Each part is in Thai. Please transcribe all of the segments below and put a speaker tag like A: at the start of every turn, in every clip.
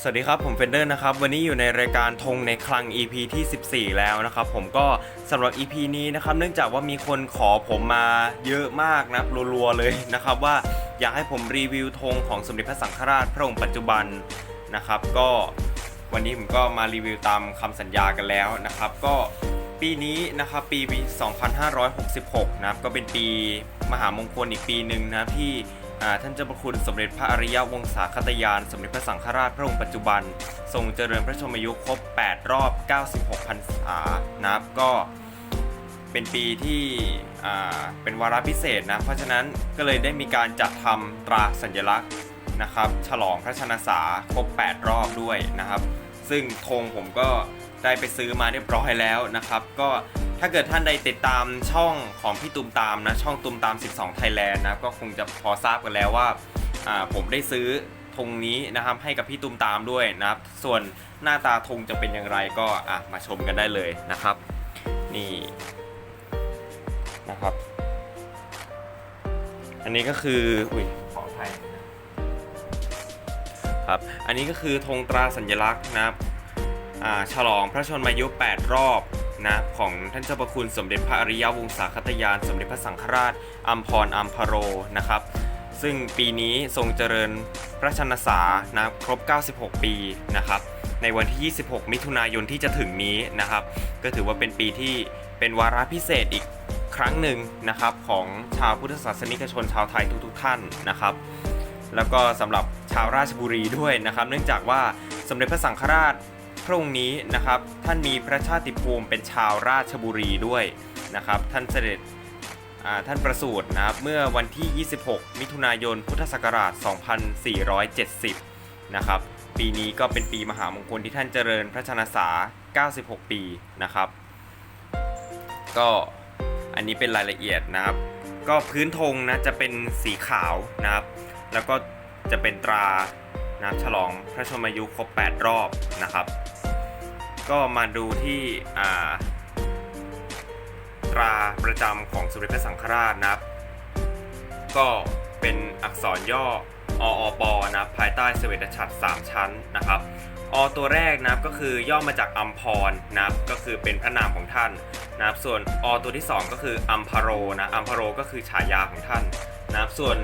A: สวัสดีครับ ผมเฟนเดอร์นะครับ วันนี้อยู่ในรายการธงในคลัง EP ที่ 14 แล้วนะครับ ผมก็สำหรับ EP นี้นะครับ เนื่องจากว่ามีคนขอผมมาเยอะมากนะรัวๆเลยนะครับว่าอยากให้ผมรีวิวธงของสมเด็จพระสังฆราชพระองค์ปัจจุบันนะครับ ก็วันนี้ผมก็มารีวิวตามคำสัญญากันแล้วนะครับ ก็ปีนี้นะครับปี 2566 นะครับก็เป็นปีมหามงคลอีกปีหนึ่งนะที่ ท่านเจ้าพระคุณสมเด็จพระอริยวงศาคตยาน สมเด็จพระสังฆราชพระองค์ปัจจุบัน ทรงเจริญพระชนมายุครบ 8 รอบ 96พรรษานะครับก็เป็นปีที่เป็นวาระพิเศษนะ เพราะฉะนั้นก็เลยได้มีการจัดทำตราสัญลักษณ์นะครับฉลองพระชนษาครบ 8 รอบด้วยนะครับ ซึ่งธงผมก็ได้ไปซื้อมาเรียบร้อยแล้วนะครับ ก็ ถ้าเกิดท่านใดติดตามช่องของพี่ตุมตามนะช่องตุมตาม 12 Thailand นะก็คงจะพอทราบกันแล้วว่าผมได้ซื้อธงนี้นะครับให้กับพี่ตุมตามด้วยนะครับ ส่วนหน้าตาธงจะเป็นอย่างไรก็อะมาชมกันได้เลยนะครับ นี่นะครับ อันนี้ก็คืออุ้ยขออภัยนะครับอันนี้ก็คือธงตราสัญลักษณ์นะครับฉลองพระชนมายุ 8 รอบ นะของท่านเจ้าประคุณสมเด็จพระอริยวงศาคตยาน สมเด็จพระสังฆราชอัมพรอัมพโรนะครับ ซึ่งปีนี้ทรงเจริญพระชนษานะครบ 96 ปีนะครับ ในวันที่ 26 มิถุนายนที่จะถึงนี้นะครับ ก็ถือว่าเป็นปีที่เป็นวาระพิเศษอีกครั้งหนึ่งนะครับของชาวพุทธศาสนิกชนชาวไทยทุกๆท่านนะครับ แล้วก็สำหรับชาวราชบุรีด้วยนะครับ เนื่องจากว่าสมเด็จพระสังฆราช พระองค์นี้นะครับ ท่านมีพระชาติภูมิเป็นชาวราชบุรีด้วยนะครับ ท่านเสด็จท่านประสูตินะครับเมื่อวันที่ 26 มิถุนายน พุทธศักราช 2470 นะครับ ปีนี้ก็เป็นปีมหามงคลที่ท่านเจริญพระชนษา 96 ปีนะครับ ก็อันนี้เป็นรายละเอียดนะครับ ก็พื้นธงนะจะเป็นสีขาวนะครับ แล้วก็จะเป็นตรานะฉลองพระชนมายุครบ 8 รอบนะครับ ก็มาดูที่ตราประจำของสมเด็จพระสังฆราชนะครับ ก็เป็นอักษรย่อออปนะภายใต้เสวตฉัตร3ชั้นนะครับอตัวแรกนะครับก็คือย่อมาจากอัมพรนะครับก็คือเป็นพระนามของท่านนะครับส่วนอตัวที่ 2 ก็คืออัมพโรนะอัมพโรก็คือฉายาของท่านนะครับส่วน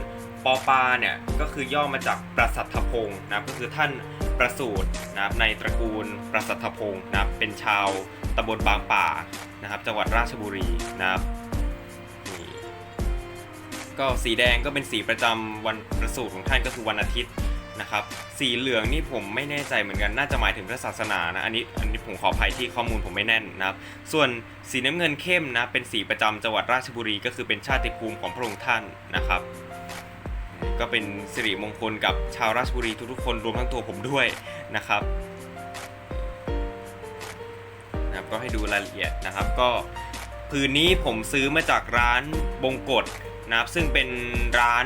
A: ปอปาเนี่ยก็คือย่อมาจากประสัทธพงศ์นะครับก็คือท่าน ประสูตินะครับในตระกูลประสัทธพงศ์นะครับเป็นชาวตำบลบางป่านะครับ จังหวัดราชบุรีนะครับนี่ก็สีแดงก็เป็นสีประจำวันประสูติของท่านก็คือวันอาทิตย์นะครับ สีเหลืองนี่ผมไม่แน่ใจเหมือนกันน่าจะหมายถึงพระศาสนานะอันนี้อันนี้ผมขออภัยที่ข้อมูลผมไม่แน่นนะครับ ส่วนสีน้ำเงินเข้มนะเป็นสีประจำจังหวัดราชบุรี ก็คือเป็นชาติภูมิของพระองค์ท่านนะครับ ก็เป็นสิริมงคลกับชาวราชบุรีทุกๆคนรวมทั้งตัวผมด้วยนะครับนะครับ ก็ให้ดูรายละเอียดนะครับ ก็พื้นนี้ผมซื้อมาจากร้านบงกฎนะครับ ซึ่งเป็นร้าน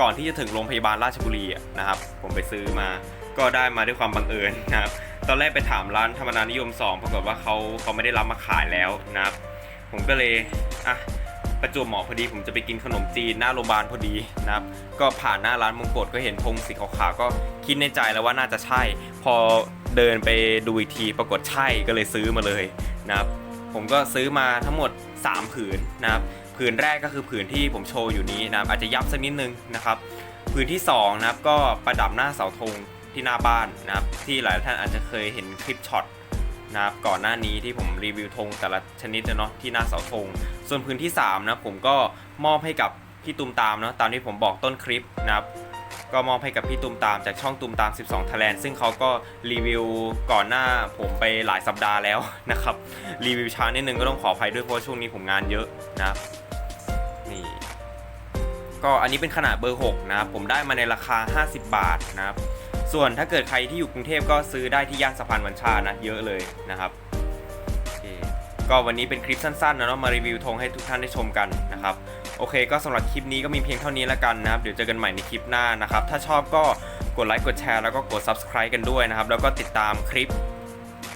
A: ก่อนที่จะถึงโรงพยาบาลราชบุรีนะครับ ผมไปซื้อมาก็ได้มาด้วยความบังเอิญนะครับตอนแรกไปถามร้านธรรมดานิยม2ปรากฏว่าเขาเขาไม่ได้รับมาขายแล้วนะครับ ผมก็เลยอะ ประจวบเหมาะพอดีผมจะไปกินขนมจีนหน้าโรงพยาบาลพอดีนะครับ ก็ผ่านหน้าร้านมงกฎก็เห็นธงสีขาวๆก็คิดในใจแล้วว่าน่าจะใช่ พอเดินไปดูอีกทีปรากฏใช่ก็เลยซื้อมาเลยนะครับ ผมก็ซื้อมาทั้งหมด 3 ผืนนะครับผืนแรกก็คือผืนที่ผมโชว์อยู่นี้นะครับอาจจะยับสักนิดนึงนะครับผืนที่2นะครับก็ประดับหน้าเสาธงที่หน้าบ้านนะครับที่หลายท่านอาจจะเคยเห็นคลิปช็อต นะครับก่อนหน้านี้ที่ผมรีวิวธงแต่ละชนิดนะเนาะที่หน้าเสาธงส่วนผืนที่3นะผมก็มอบให้กับพี่ตุมตามเนาะตามที่ผมบอกต้นคลิปนะครับก็มอบให้กับพี่ตุมตามจากช่องตุมตาม 12ทแลนซึ่งเขาก็รีวิวก่อนหน้าผมไปหลายสัปดาห์แล้วนะครับรีวิวช้านิดนึงก็ต้องขออภัยด้วยเพราะช่วงนี้ผมงานเยอะนะครับนี่ก็อันนี้เป็นขนาดเบอร์6นะครับผมได้มาในราคา 50 บาทนะครับ ส่วนถ้าเกิดใครที่อยู่กรุงเทพก็ซื้อได้ที่ย่านสะพานบัญชานะเยอะเลยนะครับก็วันนี้เป็นคลิปสั้นๆนะเนาะมารีวิวธงให้ทุกท่านได้ชมกันนะครับโอเค ก็สำหรับคลิปนี้ก็มีเพียงเท่านี้แล้วกันนะครับ เดี๋ยวเจอกันใหม่ในคลิปหน้านะครับ ถ้าชอบก็กดไลค์กดแชร์แล้วก็กด subscribe กันด้วยนะครับ แล้วก็ติดตามคลิป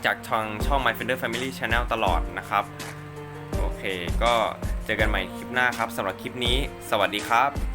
A: จากทางช่อง My Fender Family Channel ตลอดนะครับโอเค ก็เจอกันใหม่คลิปหน้าครับสำหรับคลิปนี้ สวัสดีครับ